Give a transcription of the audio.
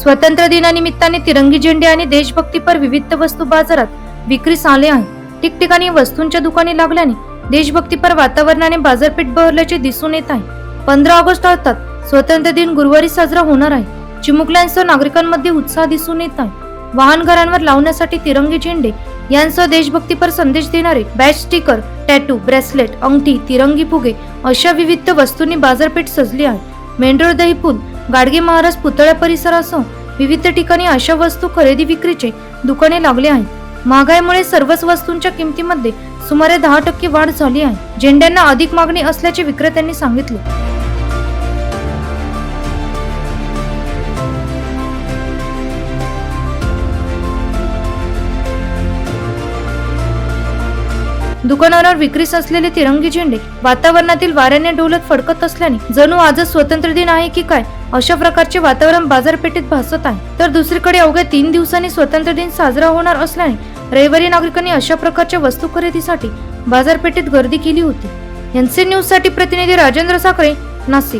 स्वतंत्र दिनानिमित्ताने तिरंगी झेंडे आणि देशभक्तीपर विविध वस्तू बाजारात विक्रीस आले आहे. ठिकठिकाणी वस्तूंच्या दुकाने लागल्याने देशभक्तीपर वातावरणाने बाजारपेठ बहरल्याचे दिसून येत आहे. पंधरा ऑगस्ट अर्थात स्वतंत्र दिन गुरुवारी साजरा होणार आहे. चिमुकल्यांसह नागरिकांमध्ये उत्साह दिसून येत आहे. वाहन घरांवर लावण्यासाठी तिरंगी झेंडे यांसह देशभक्तीपर संदेश देणारे बॅच स्टिकर टॅटू ब्रेसलेट अंगठी तिरंगी फुगे अशा विविध वस्तूंनी बाजारपेठ सजली आहे. मेंढर दहीपूल गाडगे महाराज पुतळ्या असो विविध ठिकाणी अशा वस्तू खरेदी विक्रीचे दुकाने लागले आहेत. महागाईमुळे सर्वच वस्तूंच्या किमतीमध्ये सुमारे दहा टक्के वाढ झाली आहे. झेंड्यांना अधिक मागणी असल्याचे विक्रेत्यांनी सांगितले. दुकानावर विक्रीस असलेले तिरंगी झेंडे वातावरणातील वाऱ्याने डोलत फडकत असल्याने जणू आजच स्वतंत्र दिन आहे की काय अशा प्रकारचे वातावरण बाजारपेठेत भासत आहे. तर दुसरीकडे अवघ्या तीन दिवसांनी स्वतंत्र दिन साजरा होणार असल्याने रविवारी नागरिकांनी अशा प्रकारच्या वस्तू खरेदीसाठी बाजारपेठेत गर्दी केली होती. एनसी न्यूजसाठी प्रतिनिधी राजेंद्र साखरे नाशिक.